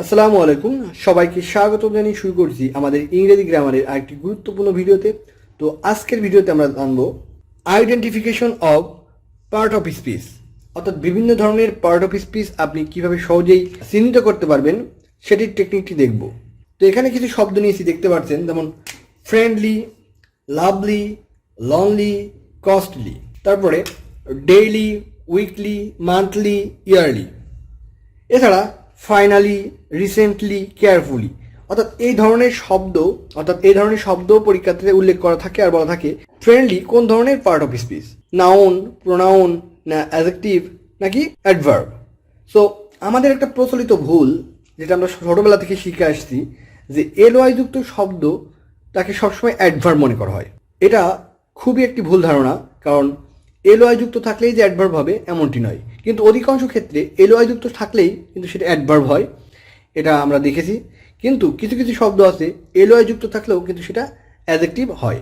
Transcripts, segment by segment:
আসসালামু আলাইকুম, সবাইকে স্বাগত জানিয়ে শুরু করছি আমাদের ইংরেজি গ্রামারের আরেকটি গুরুত্বপূর্ণ ভিডিওতে। তো আজকের ভিডিওতে আমরা জানব identification of part of speech অর্থাৎ বিভিন্ন ধরনের পার্ট অফ স্পিচ আপনি কীভাবে সহজেই চিহ্নিত করতে পারবেন, সেটির টেকনিকটি দেখব। তো এখানে কিছু শব্দ নিয়েছি, দেখতে পাচ্ছেন, যেমন ফ্রেন্ডলি লাভলি লনলি কস্টলি তারপরে ডেইলি উইকলি মান্থলি ইয়ারলি এছাড়া ফাইনালি রিসেন্টলি কেয়ারফুলি অর্থাৎ এই ধরনের শব্দ, অর্থাৎ এই ধরনের শব্দ পরীক্ষাতে উল্লেখ করা থাকে আর বলা থাকে ফ্রেন্ডলি কোন ধরনের part of speech noun pronoun না অ্যাজেক্টিভ নাকি অ্যাডভার্ব সো আমাদের একটা প্রচলিত ভুল, যেটা আমরা ছোটোবেলা থেকে শিখে আসছি, যে এল যুক্ত শব্দ তাকে সবসময় অ্যাডভার্ব মনে করা হয়। এটা খুবই একটি ভুল ধারণা, কারণ এল যুক্ত থাকলেই যে অ্যাডভার্ব হবে এমনটি নয়। কিন্তু অধিকাংশ ক্ষেত্রে এল যুক্ত থাকলেই কিন্তু সেটা অ্যাডভার্ব হয়, এটা আমরা দেখেছি। কিন্তু কিছু কিছু শব্দ আছে এল যুক্ত থাকলেও কিন্তু সেটা অ্যাজেক্টিভ হয়।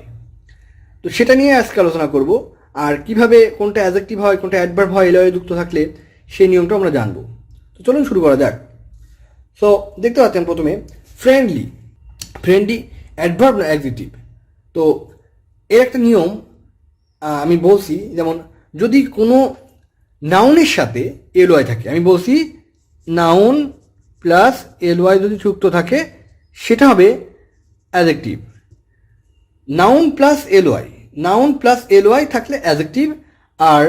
তো সেটা নিয়ে আজকে আলোচনা করব, আর কীভাবে কোনটা অ্যাজেক্টিভ হয়, কোনটা অ্যাডভার্ব হয় এল যুক্ত থাকলে সেই নিয়মটা আমরা জানব। তো চলুন শুরু করা যাক। সো দেখতে পাচ্ছেন প্রথমে ফ্রেন্ডলি ফ্রেন্ডলি অ্যাডভার্ব না অ্যাডজেক্টিভ তো এর একটা নিয়ম আমি বলছি, যেমন, যদি কোনো নাউনের সাথে এলওয়াই থাকে, আমি বলছি নাউন প্লাস এলওয়াই যদি যুক্ত থাকে, সেটা হবে adjective noun plus L Y noun plus L Y থাকলে অ্যাজেক্টিভ আর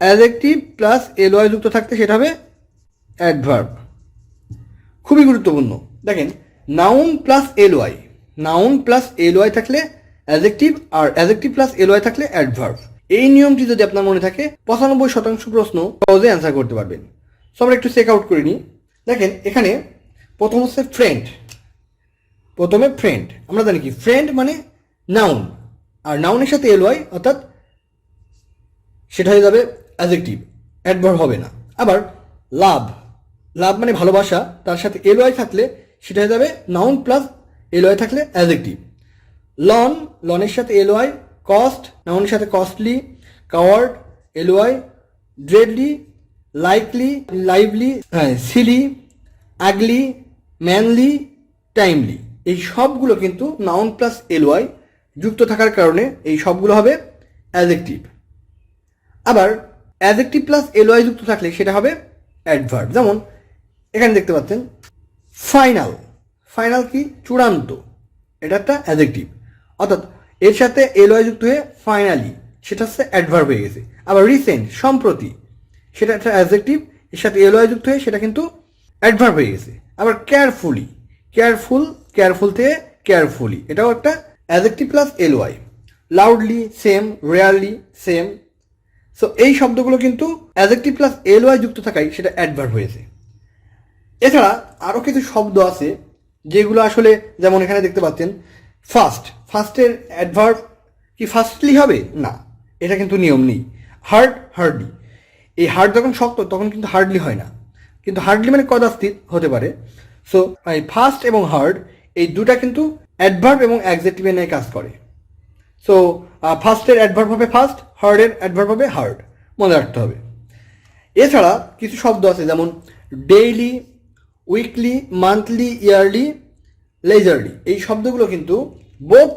অ্যাজেক্টিভ প্লাস এলওয়াই যুক্ত থাকতে সেটা হবে অ্যাডভার্ব খুবই গুরুত্বপূর্ণ। দেখেন noun plus L Y noun plus L Y থাকলে অ্যাজেক্টিভ আর অ্যাজেক্টিভ প্লাস এলওয়াই থাকলে অ্যাডভার্ব এই নিয়মটি যদি আপনার মনে থাকে, পঁচানব্বই শতাংশ প্রশ্ন সহজে অ্যান্সার করতে পারবেন। সো আমরা একটু চেক আউট করে নিই। দেখেন, এখানে প্রথম হচ্ছে ফ্রেন্ড প্রথমে ফ্রেন্ড আমরা জানি কি ফ্রেন্ড মানে নাউন আর নাউনের সাথে এলওয়াই অর্থাৎ সেটা হয়ে যাবে অ্যাজেক্টিভ অ্যাডভার্ব হবে না। আবার লাভ লাভ মানে ভালোবাসা। তার সাথে এলওয়াই থাকলে সেটা হয়ে যাবে নাউন প্লাস এলওয়াই থাকলে অ্যাজেক্টিভ লন, লনের সাথে এলওয়াই, কস্ট, নাউনের সাথে costly, coward, LY, deadly, likely, lively হ্যাঁ সিলি, আগলি, ম্যানলি, টাইমলি। এই সবগুলো কিন্তু নাউন প্লাস এলওয়াই যুক্ত থাকার কারণে এই সবগুলো হবে অ্যাজেক্টিভ আবার অ্যাজেক্টিভ প্লাস এলওয়াই যুক্ত থাকলে সেটা হবে অ্যাডভার্ব। যেমন এখানে দেখতে পাচ্ছেন, ফাইনাল। ফাইনাল কি? চূড়ান্ত। এটা একটা অ্যাজেক্টিভ অর্থাৎ এর সাথে এলওয়াই যুক্ত হয়ে ফাইনালি সেটা হচ্ছে অ্যাডভার্ব হয়ে গেছে। আবার রিসেন্ট সম্প্রতি, সেটা একটা অ্যাজেক্টিভ এর সাথে এলওয়াই যুক্ত হয়ে সেটা কিন্তু অ্যাডভার্ব হয়ে গেছে। আবার কেয়ারফুলি কেয়ারফুল কেয়ারফুল থেকে কেয়ারফুলি এটাও একটা adjective plus L Y loudly same rarely same so এই শব্দগুলো কিন্তু অ্যাজেক্টিভ প্লাস এলওয়াই যুক্ত থাকায় সেটা অ্যাডভার্ব হয়েছে। এছাড়া আরও কিছু শব্দ আছে যেগুলো আসলে যেমন এখানে দেখতে পাচ্ছেন ফার্স্ট ফার্স্টের অ্যাডভার্ব কি ফার্স্টলি হবে? না। এটা কিন্তু নিয়ম নেই। হার্ড হার্ডলি এই হার্ড যখন শক্ত, তখন কিন্তু হার্ডলি হয় না। কিন্তু হার্ডলি মানে কদাস্তিত হতে পারে। সো এই ফার্স্ট এবং হার্ড এই দুটা কিন্তু অ্যাডভার্ব এবং অ্যাডজেক্টিভে নিয়ে কাজ করে। সো ফার্স্টের অ্যাডভার্ব হবে ফার্স্ট হার্ডের অ্যাডভার্ব হবে হার্ড মনে রাখতে হবে। এছাড়া কিছু শব্দ আছে, যেমন daily weekly monthly yearly leisurely এই শব্দগুলো কিন্তু বোথ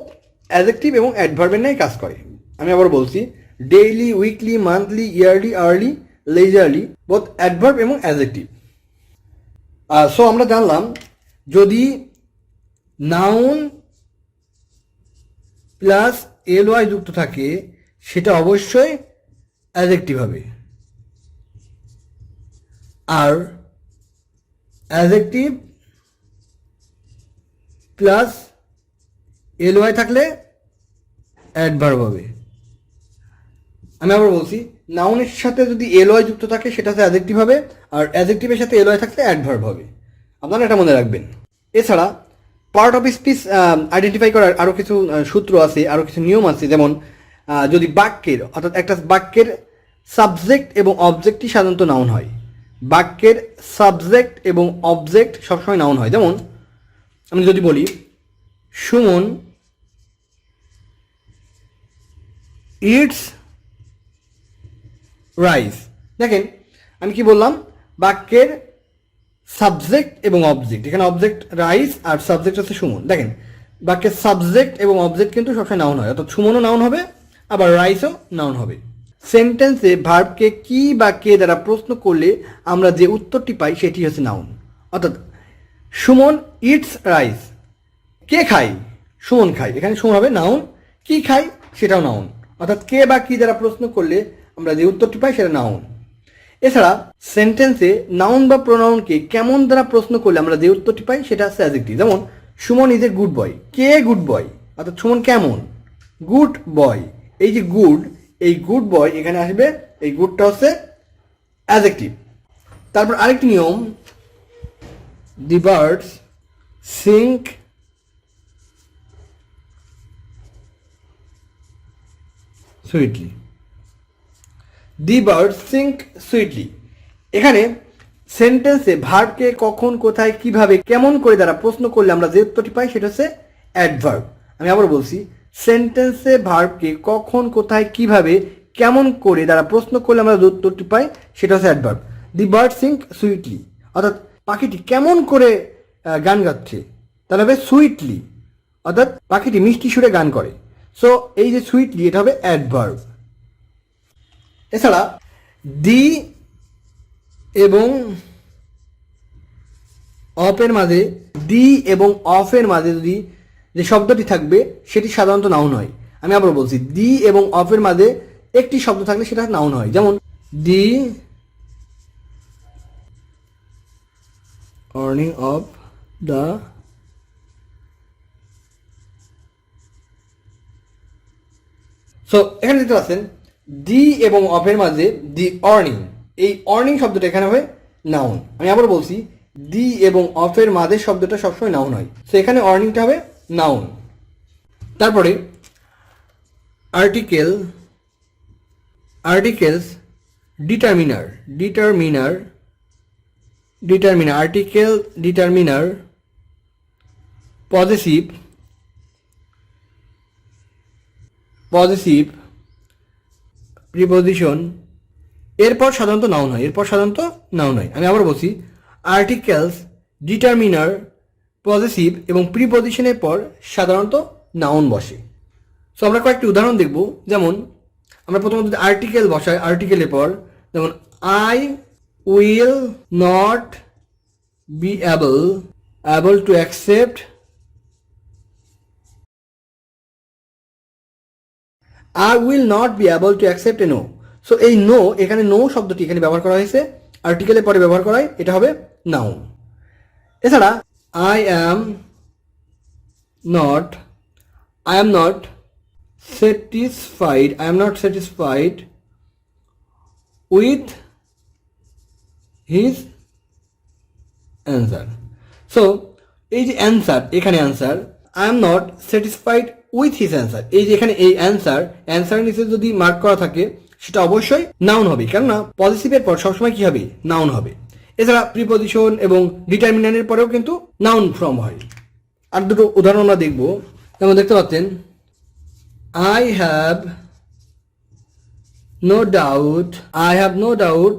অ্যাজেক্টিভ এবং অ্যাডভার্বের নিয়ে কাজ করে। আমি আবার বলছি daily weekly monthly yearly early leisurely both adverb এবং অ্যাজেক্টিভ সো আমরা জানলাম, যদি নাউন প্লাস এল ওয়াই যুক্ত থাকে, সেটা অবশ্যই অ্যাজেক্টিভ হবে। আর অ্যাজেক্টিভ প্লাস এল ওয়াই থাকলে অ্যাডভার্ব হবে। আমি আবার বলছি নাউনের সাথে যদি এল ওয়াই যুক্ত থাকে সেটাতে অ্যাজেক্টিভ হবে, আর অ্যাজেক্টিভের সাথে এল ওয়াই থাকলে অ্যাডভার্ব হবে। আপনারা এটা মনে রাখবেন। এছাড়া পার্ট অফ স্পিচ আইডেন্টিফাই করার আরও কিছু সূত্র আছে আরও কিছু নিয়ম আছে, যেমন যদি বাক্যের, অর্থাৎ একটা বাক্যের সাবজেক্ট এবং অবজেক্টই সাধারণত নাউন হয়। বাক্যের সাবজেক্ট এবং অবজেক্ট সবসময় নাউন হয়। যেমন আমি যদি বলি, সুমন ইটস রাইস দেখেন, আমি কি বললাম? বাক্যের সাবজেক্ট এবং অবজেক্ট এখানে অবজেক্ট রাইস আর সাবজেক্ট হচ্ছে সুমন। দেখেন, বাক্যের সাবজেক্ট এবং অবজেক্ট কিন্তু সবসময় নাউন হয়। অর্থাৎ সুমনও নাউন হবে, আবার রাইসও নাউন হবে। সেন্টেন্সে ভার্বকে কি বা কে দ্বারা প্রশ্ন করলে আমরা যে উত্তরটি পাই, সেটি হচ্ছে নাউন অর্থাৎ সুমন ইটস রাইস কে খায়? সুমন খাই এখানে সুমন হবে নাউন কি খায়? সেটাও নাউন অর্থাৎ কে বা কি দ্বারা প্রশ্ন করলে আমরা যে উত্তরটি পাই সেটা নাউন এছাড়া সেন্টেন্সে নাউন বা প্রোনাউনকে কেমন দ্বারা প্রশ্ন করলে আমরা যে উত্তরটি পাই সেটা হচ্ছে অ্যাজেক্টিভ যেমন, Suman is a good boy K good boy অর্থাৎ সুমন কেমন? গুড বয় এই যে গুড এই গুড বয় এখানে আসবে, এই গুডটা হচ্ছে অ্যাজেক্টিভ তারপর আরেকটি নিয়ম the birds sing sweetly. The bird sing sweetly. এখানে সেন্টেন্সে ভার্বকে কখন, কোথায়, কীভাবে, কেমন করে দ্বারা প্রশ্ন করলে আমরা যে উত্তরটি পাই সেটা হচ্ছে অ্যাডভার্ব। আমি আবার বলছি, সেন্টেন্সে ভার্বকে কখন, কোথায়, কীভাবে, কেমন করে দ্বারা প্রশ্ন করলে আমরা যে উত্তরটি পাই সেটা হচ্ছে adverb. The bird sing sweetly. অর্থাৎ পাখিটি কেমন করে গান গাচ্ছে তাহলে হবে সুইটলি, অর্থাৎ পাখিটি মিষ্টি সুরে গান করে। সো এই যে সুইটলি, এটা হবে অ্যাডভার্ব। এছাড়া, দি এবং অফের মাঝে, দি এবং অফের মাঝে যদি যে শব্দটি থাকবে, সেটি সাধারণত নাউন হয়। আমি আবার বলছি, দি এবং অফের মাঝে একটি শব্দ থাকলে সেটা নাউন হয়। যেমন, the earning of the so এখানে দেখতে পাচ্ছেন দি এবং অফের মাঝে দি অর্নিং এই অর্নিং শব্দটা এখানে হবে নাউন আমি আবার বলছি দি এবং অফের মাঝে শব্দটা সবসময় নাউন হয়। সো এখানে অর্নিংটা হবে নাউন তারপরে article articles determiner determiner determiner article determiner positive positive preposition এরপর সাধারণত নাউন হয়, এরপর সাধারণত নাউন হয়। আমি আবার বলছি আর্টিকেলস ডিটারমিনার পজিটিভ এবং প্রিপোজিশনের পর সাধারণত নাউন বসে। সো আমরা কয়েকটি উদাহরণ দেখব। যেমন, আমরা প্রথমত আর্টিকেল বসাই আর্টিকেলের পর, যেমন I will not be able able to accept I will not be able to accept a no so এই নো এখানে নো শব্দটি এখানে ব্যবহার করা হয়েছে। আর্টিকেলের পরে ব্যবহার করা হয়, এটা হবে নাউন এছাড়া I am not I am not satisfied I am not satisfied with his answer so এই যে অ্যান্সার এখানে answer I am not satisfied with his answer এই যে এখানে এই অ্যান্সার অ্যান্সার নিচে যদি মার্ক করা থাকে, সেটা অবশ্যই নাউন হবে। কেননা পজিটিভের পর সবসময় কি হবে? নাউন হবে। এছাড়া প্রিপোজিশন এবং ডিটারমিনানের পরেও কিন্তু নাউন ফর্ম হয়। আর দুটো উদাহরণ আমরা দেখব। যেমন দেখতে পাচ্ছেন I have no doubt I have no doubt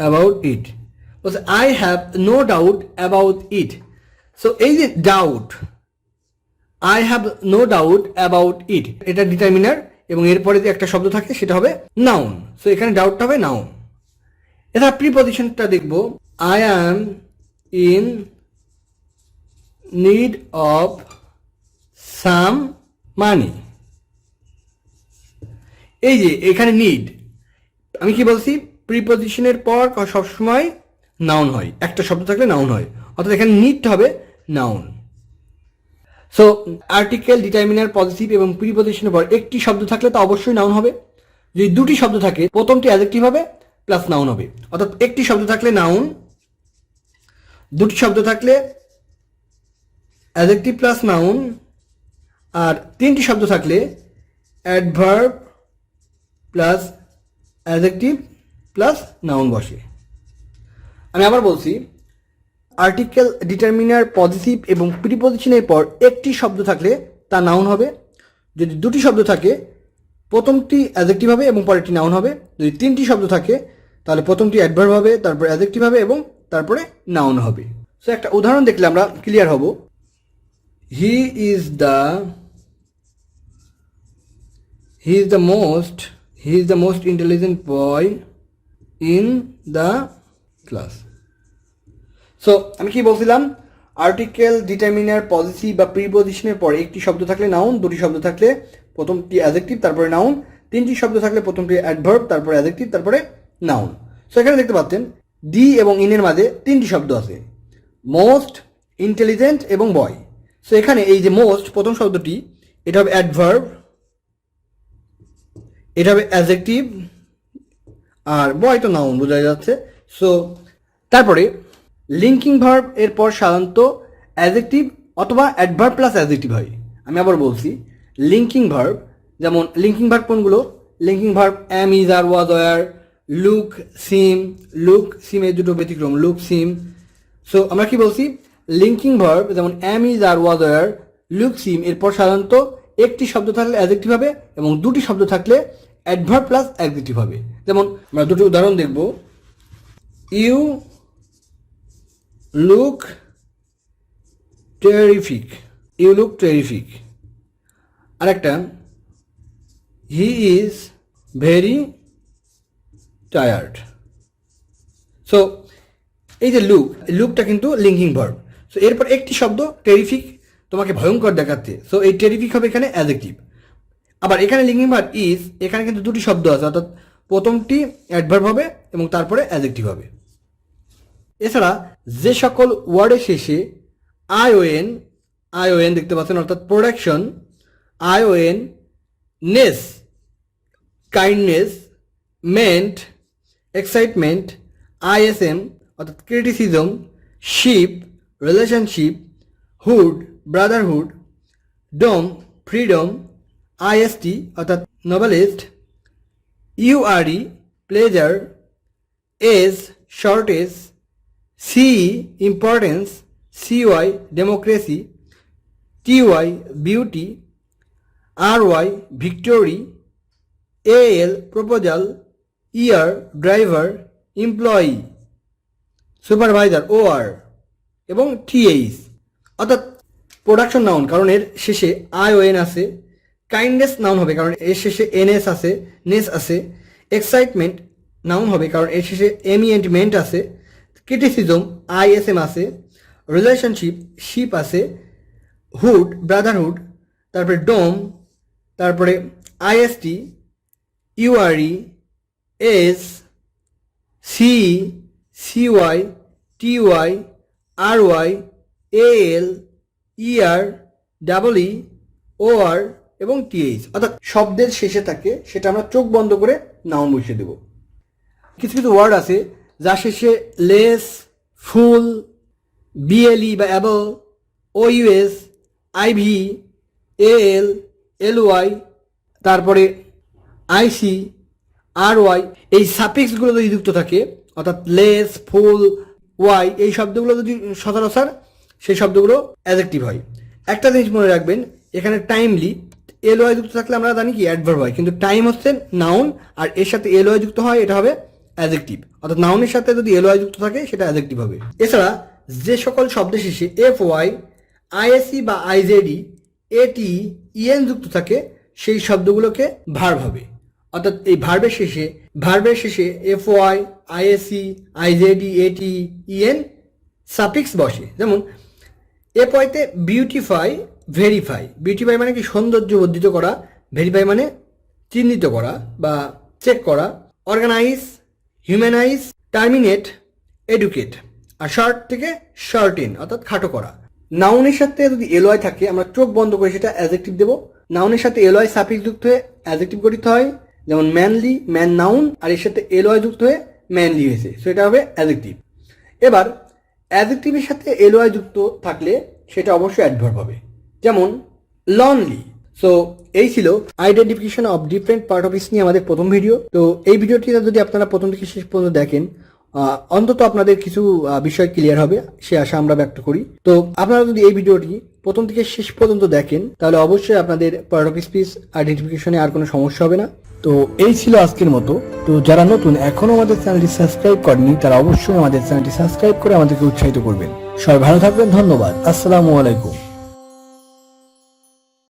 about it বলছে I have no doubt about it so এই যে doubt I have no doubt about it এটা ডিটারমিনার এবং এরপরে যে একটা শব্দ থাকে সেটা হবে নাউন সো এখানে ডাউটটা হবে নাউন এছাড়া প্রিপজিশনটা দেখব। I am in need of some money এই যে, এখানে নিড আমি কি বলছি? প্রিপজিশনের পর সবসময় নাউন হয়। একটা শব্দ থাকলে নাউন হয়। অর্থাৎ এখানে নিট হবে noun so article determiner positive এবং প্রিপজিশনের পর একটি শব্দ থাকলে তা অবশ্যই নাউন হবে। যদি দুটি শব্দ থাকে, প্রথমটি অ্যাজেক্টিভ হবে প্লাস নাউন হবে। অর্থাৎ একটি শব্দ থাকলে নাউন দুটি শব্দ থাকলে অ্যাজেক্টিভ প্লাস নাউন আর তিনটি শব্দ থাকলে adverb plus adjective plus noun বসে। আমি আবার বলছি আর্টিকেল ডিটারমিনার পজিটিভ এবং প্রিপজিশনের পর একটি শব্দ থাকলে তা নাউন হবে। যদি দুটি শব্দ থাকে, প্রথমটি অ্যাজেক্টিভ হবে এবং পরেরটি নাউন হবে। যদি তিনটি শব্দ থাকে, তাহলে প্রথমটি অ্যাডভার্ব হবে, তারপরে অ্যাজেক্টিভ হবে এবং তারপরে নাউন হবে। সো একটা উদাহরণ দেখলে আমরা ক্লিয়ার হব। He is the he is the most he is the most intelligent boy in the class so আমি কি বলছিলাম? আর্টিকেল ডিটারমিনার পলিসি বা প্রিপোজিশনের পরে একটি শব্দ থাকলে নাউন দুটি শব্দ থাকলে প্রথমটি অ্যাজেক্টিভ তারপরে নাউন তিনটি শব্দ থাকলে প্রথমটি অ্যাডভার্ব তারপরে অ্যাজেক্টিভ তারপরে নাউন সো এখানে দেখতে পাচ্ছেন ডি এবং ইনের মাঝে তিনটি শব্দ আছে। মোস্ট ইন্টেলিজেন্ট এবং বয় সো এখানে এই যে মোস্ট প্রথম শব্দটি, এটা হবে অ্যাডভার্ব এটা হবে অ্যাজেক্টিভ আর বয় তো নাউন বোঝা যাচ্ছে। সো তারপরে লিঙ্কিং ভার্ব এর পর সাধারণত অ্যাজেক্টিভ অথবা অ্যাডভার্ব প্লাস অ্যাজেক্টিভ হয়। আমি আবার বলছি লিঙ্কিং ভার্ব যেমন লিঙ্কিং ভার্ব কোনগুলো? Linking verb am is are was were look seem look seem এই দুটো ব্যতিক্রম লুক সিম সো আমরা কি বলছি? লিঙ্কিং ভার্ব যেমন am is are was were look seem এরপর সাধারণত একটি শব্দ থাকলে অ্যাজেক্টিভ হবে এবং দুটি শব্দ থাকলে অ্যাডভার্ব প্লাস অ্যাডজেক্টিভ হবে। যেমন, আমরা দুটি উদাহরণ দেখব। You look terrific you look terrific আরেকটা he is very tired so এই যে লুক লুকটা কিন্তু লিঙ্কিং ভার্ব সো এরপর একটি শব্দ টেরিফিক তোমাকে ভয়ঙ্কর দেখাচ্ছে। সো এই টেরিফিক হবে এখানে অ্যাজেক্টিভ আবার এখানে লিঙ্কিং ভার্ব ইজ এখানে কিন্তু দুটি শব্দ আছে, অর্থাৎ প্রথমটি অ্যাডভার্ব হবে এবং তারপরে অ্যাজেক্টিভ হবে। এছাড়া যে সকল ওয়ার্ডের শেষে আইওএন আইওএন দেখতে পাচ্ছেন, অর্থাৎ production ION ness kindness ment excitement ISM অর্থাৎ criticism ship relationship hood brotherhood dom freedom IST, অর্থাৎ novelist, URE, pleasure age shortage C, importance, CY, democracy, TY, beauty R Y victory, AL, proposal, ER, driver employee supervisor O R এবং টিএইস অর্থাৎ production noun, কারণ এর শেষে I O N আছে। Kindness noun হবে, কারণ এর শেষে এনএস আছে নেস আছে এক্সাইটমেন্ট নাউন হবে, কারণ এর শেষে এমিয়েন্টমেন্ট আছে ক্রিটিসিজম আইএসএম আছে রিলেশনশিপ শিপ আছে হুড ব্রাদারহুড তারপরে ডোম তারপরে IST URE S C CY TY R Y L ER double E O R এবং টিএইচ অর্থাৎ শব্দের শেষে থাকে, সেটা আমরা চোখ বন্ধ করে নাউন বসিয়ে দেব। কিছু কিছু ওয়ার্ড আছে যা শেষে লেস ফুল বিএলই বা অ্যাবল ও US IV L L Y তারপরে আইসি আর ওয়াই এই সাফিক্সগুলো যদি যুক্ত থাকে, অর্থাৎ লেস ফুল ওয়াই এই শব্দগুলো যদি সচরাচর, সেই শব্দগুলো অ্যাজেক্টিভ হয়। একটা জিনিস মনে রাখবেন, এখানে টাইমলি এল ওয়াই যুক্ত থাকলে আমরা জানি কি? অ্যাডভার্ব হয়। কিন্তু টাইম হচ্ছে নাউন আর এর সাথে এল ওয়াই যুক্ত হয়, এটা হবে অ্যাজেক্টিভ অর্থাৎ নাউনের সাথে যদি এল ওয়াই যুক্ত থাকে, সেটা অ্যাজেক্টিভ হবে। এছাড়া যে সকল শব্দের শেষে এফ ওয়াই আইএসি বা আইজেডি এটি ইএন যুক্ত থাকে, সেই শব্দগুলোকে ভার্ব হবে। অর্থাৎ এই ভার্বের শেষে ভার্বের শেষে এফ ওয়াই আইএসি আইজেডি এটি ইএন সাফিক্স বসে। যেমন এফ ওয়াইতে বিউটিফাই ভেরিফাই বিউটিফাই মানে কি সৌন্দর্য বর্ধিত করা ভেরিফাই মানে চিহ্নিত করা বা চেক করা অর্গানাইজ হিউম্যানাইজ টার্মিনেট এডুকেট আর শর্ট থেকে শর্টেন অর্থাৎ খাটো করা। নাউনের সাথে যদি এলওয়াই থাকে, আমরা চোখ বন্ধ করে সেটা অ্যাজেক্টিভ দেবো। নাউনের সাথে এলওয়াই সাফিক্স যুক্ত হয়ে অ্যাজেক্টিভ গঠিত হয়, যেমন ম্যানলি ম্যান নাউন আর এর সাথে এলওয়াই যুক্ত হয়ে ম্যানলি হয়েছে। সো এটা হবে অ্যাজেক্টিভ এবার অ্যাজেক্টিভের সাথে এলওয়াই যুক্ত থাকলে সেটা অবশ্যই অ্যাডভার্ব হবে। যেমন লনলি সো এই ছিল identification of different part of নিয়ে আমাদের প্রথম ভিডিও তো এই ভিডিওটিতে যদি আপনারা প্রথম থেকে শেষ পর্যন্ত দেখেন অন্তত আপনাদের কিছু বিষয় ক্লিয়ার হবে, সে আশা আমরা ব্যক্ত করি। তো আপনারা যদি এই ভিডিওটি প্রথম থেকে শেষ পর্যন্ত দেখেন, তাহলে অবশ্যই আপনাদের পার্ট অফ স্পিচ আইডেন্টিফিকেশনে আর কোনো সমস্যা হবে না। তো এই ছিল আজকের মতো। তো যারা নতুন এখনও আমাদের চ্যানেলটি সাবস্ক্রাইব করেনি তারা অবশ্যই আমাদের চ্যানেলটি সাবস্ক্রাইব করে আমাদেরকে উৎসাহিত করবেন। সবাই ভালো থাকবেন, ধন্যবাদ। আসসালামু আলাইকুম।